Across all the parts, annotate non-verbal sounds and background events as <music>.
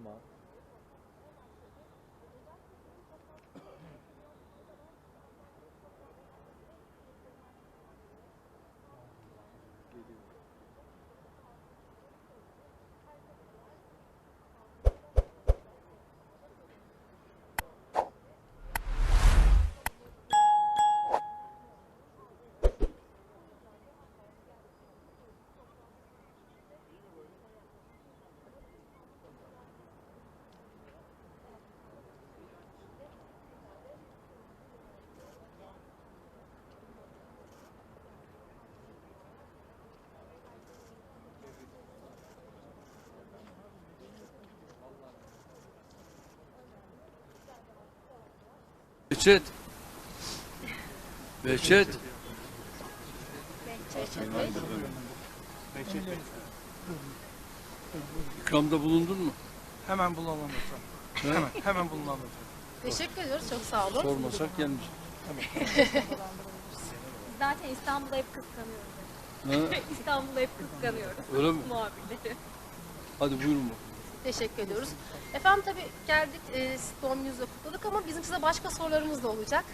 ஆமாம் Behçet. Behçet. İkramda bulundun mu? Hemen bulalım efendim. He? Hemen, hemen bulalım efendim. Teşekkür ediyoruz. Çok sağ olun. Sormasak gelmiş. <laughs> Zaten İstanbul'da hep kıskanıyoruz. Ha? <laughs> İstanbul'da hep kıskanıyoruz. Öyle mi? Muhabirleri. Hadi buyurun bakalım. Teşekkür ediyoruz. Efendim tabii geldik e, doğum gününüzü kutladık ama bizim size başka sorularımız da olacak.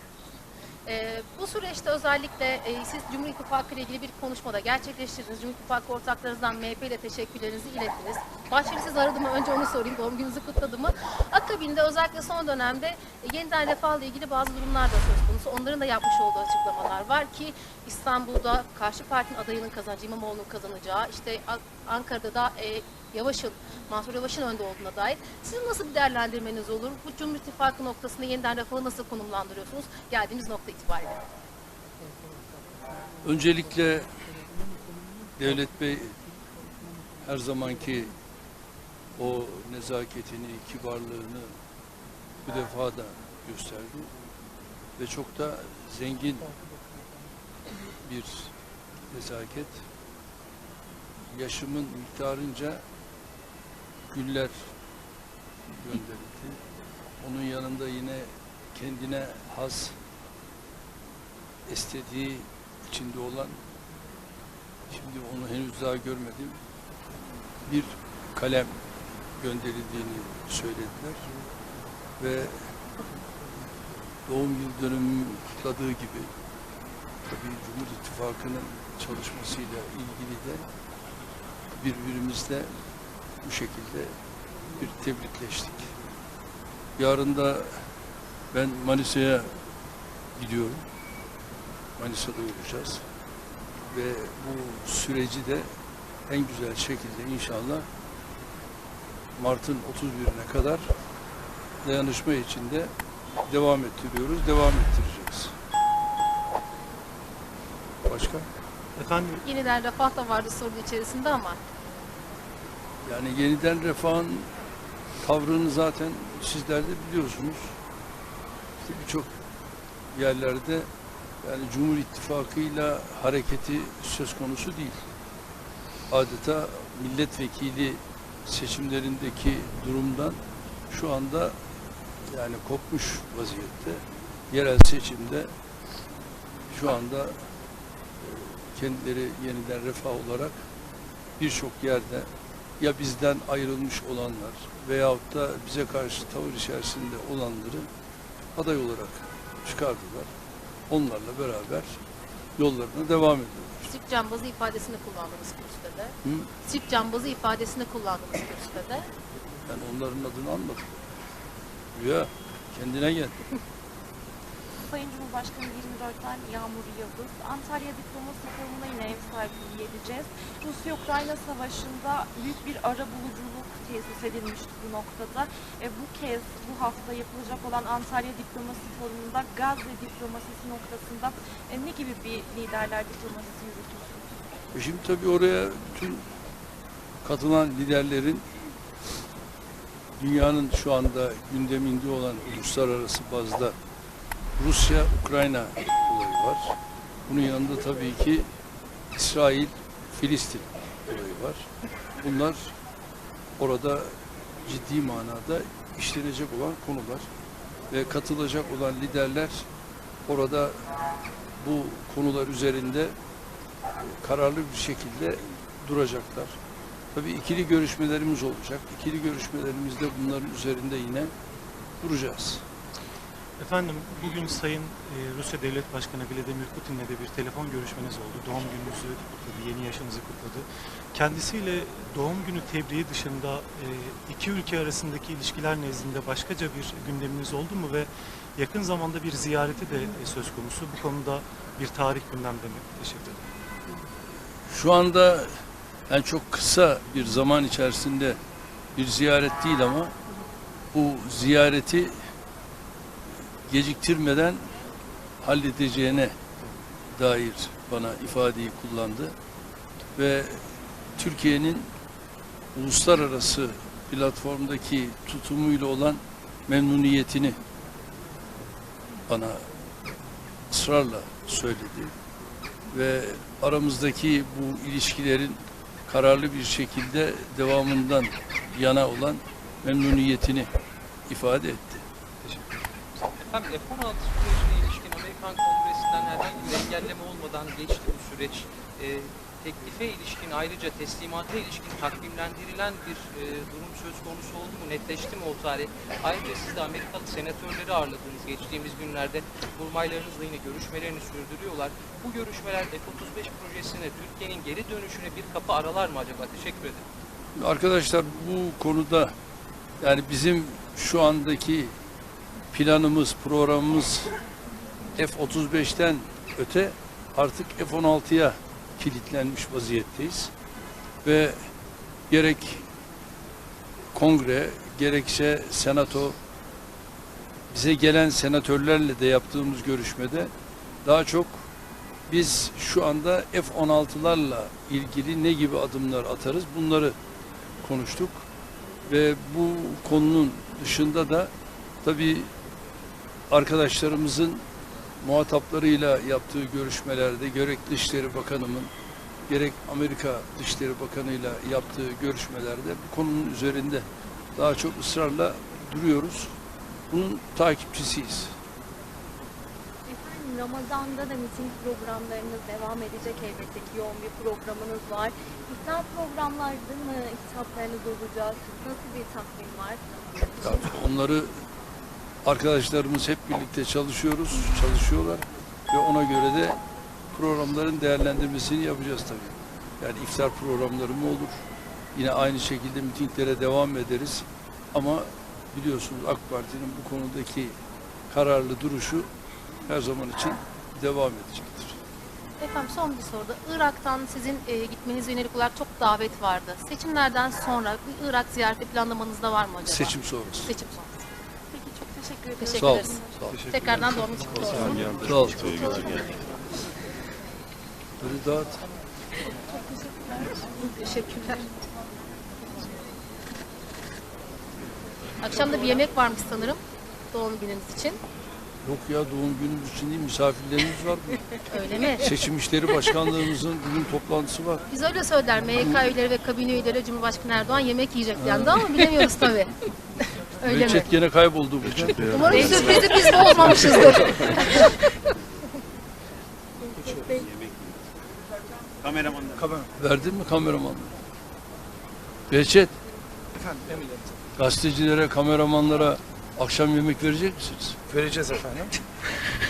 E, bu süreçte özellikle e, siz Cumhur İttifakı ile ilgili bir konuşmada gerçekleştirdiniz. Cumhur İttifakı ortaklarınızdan MHP ile teşekkürlerinizi ilettiniz. Bahçeli siz aradı mı? Önce onu sorayım. Doğum gününüzü kutladı mı? Akabinde özellikle son dönemde e, yeniden refahla ilgili bazı durumlar da söz konusu. Onların da yapmış olduğu açıklamalar var ki İstanbul'da karşı partinin adayının kazancı, İmamoğlu'nun kazanacağı, işte Ankara'da da e, Yavaş'ın, Mansur Yavaş'ın önde olduğuna dair. Sizin nasıl bir değerlendirmeniz olur? Bu Cumhur İttifakı noktasında yeniden refahı nasıl konumlandırıyorsunuz geldiğimiz nokta itibariyle? Öncelikle Devlet Bey her zamanki o nezaketini, kibarlığını bu defa da gösterdi. Ve çok da zengin bir nezaket. Yaşımın miktarınca güller gönderildi. Onun yanında yine kendine has estetiği içinde olan şimdi onu henüz daha görmedim bir kalem gönderildiğini söylediler ve doğum yıl dönümü kutladığı gibi tabii Cumhur İttifakı'nın çalışmasıyla ilgili de birbirimizle bu şekilde bir tebrikleştik. Yarın da ben Manisa'ya gidiyorum. Manisa'da olacağız. Ve bu süreci de en güzel şekilde inşallah Mart'ın 31'ine kadar dayanışma içinde devam ettiriyoruz, devam ettireceğiz. Başka? Efendim Yeniden refah da vardı sorunun içerisinde ama Yani yeniden refahın tavrını zaten sizler de biliyorsunuz. İşte birçok yerlerde yani Cumhur İttifakı'yla hareketi söz konusu değil. Adeta milletvekili seçimlerindeki durumdan şu anda yani kopmuş vaziyette. Yerel seçimde şu anda e, kendileri yeniden refah olarak birçok yerde ya bizden ayrılmış olanlar veyahut da bize karşı tavır içerisinde olanları aday olarak çıkardılar. Onlarla beraber yollarına devam ediyorlar. Sirk cambazı ifadesini kullandınız kürsüde de. Hı? Sirk cambazı ifadesini kullandınız kürsüde de. Ben onların adını anmadım. Rüya kendine gel. <laughs> Sayın Cumhurbaşkanı 24'ten Yağmur Yıldız. Antalya diplomasi forumuna yine ev sahipliği edeceğiz. Rusya-Ukrayna savaşında büyük bir ara buluculuk tesis edilmişti bu noktada. E, bu kez bu hafta yapılacak olan Antalya diplomasi forumunda Gazze diplomasisi noktasında e, ne gibi bir liderler diplomasisi yürütüyorsunuz? Şimdi tabii oraya bütün katılan liderlerin dünyanın şu anda gündeminde olan uluslararası bazda Rusya-Ukrayna olayı var. Bunun yanında tabii ki İsrail-Filistin olayı var. Bunlar orada ciddi manada işlenecek olan konular ve katılacak olan liderler orada bu konular üzerinde kararlı bir şekilde duracaklar. Tabii ikili görüşmelerimiz olacak. İkili görüşmelerimizde bunların üzerinde yine duracağız. Efendim bugün Sayın e, Rusya Devlet Başkanı Vladimir Putin'le de bir telefon görüşmeniz oldu. Doğum gününüzü kutladı, yeni yaşınızı kutladı. Kendisiyle doğum günü tebriği dışında e, iki ülke arasındaki ilişkiler nezdinde başkaca bir gündeminiz oldu mu ve yakın zamanda bir ziyareti de e, söz konusu. Bu konuda bir tarih gündemde mi? Teşekkür ederim. Şu anda yani çok kısa bir zaman içerisinde bir ziyaret değil ama bu ziyareti geciktirmeden halledeceğine dair bana ifadeyi kullandı ve Türkiye'nin uluslararası platformdaki tutumuyla olan memnuniyetini bana ısrarla söyledi ve aramızdaki bu ilişkilerin kararlı bir şekilde devamından yana olan memnuniyetini ifade etti. Efendim F-16 sürecine ilişkin Amerikan Kongresi'nden herhangi bir engelleme olmadan geçti bu süreç. Ee, teklife ilişkin ayrıca teslimata ilişkin takvimlendirilen bir e, durum söz konusu oldu mu? Netleşti mi o tarih? Ayrıca siz de Amerikalı senatörleri ağırladınız geçtiğimiz günlerde. Kurmaylarınızla yine görüşmelerini sürdürüyorlar. Bu görüşmeler F-35 projesine, Türkiye'nin geri dönüşüne bir kapı aralar mı acaba? Teşekkür ederim. Arkadaşlar bu konuda yani bizim şu andaki planımız, programımız F-35'ten öte artık F-16'ya kilitlenmiş vaziyetteyiz. Ve gerek kongre, gerekse senato, bize gelen senatörlerle de yaptığımız görüşmede daha çok biz şu anda F-16'larla ilgili ne gibi adımlar atarız bunları konuştuk. Ve bu konunun dışında da tabii arkadaşlarımızın muhataplarıyla yaptığı görüşmelerde gerek Dışişleri Bakanımın gerek Amerika Dışişleri Bakanı'yla yaptığı görüşmelerde bu konunun üzerinde daha çok ısrarla duruyoruz. Bunun takipçisiyiz. Efendim Ramazan'da da miting programlarınız devam edecek elbette ki yoğun bir programınız var. İftar programlarda mı hitaplarınız olacak? Nasıl bir takvim var? Onları arkadaşlarımız hep birlikte çalışıyoruz, çalışıyorlar ve ona göre de programların değerlendirmesini yapacağız tabii. Yani iftar programları mı olur? Yine aynı şekilde mitinglere devam ederiz. Ama biliyorsunuz AK Parti'nin bu konudaki kararlı duruşu her zaman için devam edecektir. Efendim son bir soruda Irak'tan sizin e, gitmenize yönelik olarak çok davet vardı. Seçimlerden sonra bir Irak ziyareti planlamanızda var mı acaba? Seçim sonrası. Seçim sonrası. Teşekkür ederim. Teşekkür Sağ olun. ederiz. Sağ olun. Tekrardan doğum gününüz kutlu olsun. Sağ olun. Böyle dağıt. Teşekkürler. Akşam da bir yemek varmış sanırım doğum gününüz için. Yok ya doğum günümüz için değil misafirlerimiz var. <laughs> Öyle mi? Seçim İşleri Başkanlığımızın bugün toplantısı var. Biz öyle söyler. MYK üyeleri ve kabine üyeleri Cumhurbaşkanı Erdoğan yemek yiyecek dendi ama bilemiyoruz tabii. <laughs> öyle mi? Reçet gene kayboldu bugün. Umarım sürprizi biz bozmamışızdır. <laughs> Verdin mi kameramanlara? Reçet, Efendim emrediniz. gazetecilere, kameramanlara akşam yemek verecek misiniz? Vereceğiz efendim.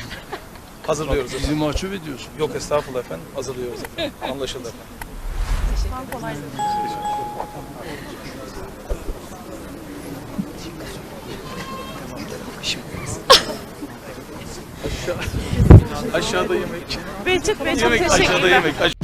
<laughs> Hazırlıyoruz Bizi efendim. mahcup ediyorsun. Yok estağfurullah efendim. Hazırlıyoruz efendim. Anlaşıldı efendim. Ben kolay Aşağıda yemek. Behçet Bey çok Yemek teşekkürler. aşağıda yemek.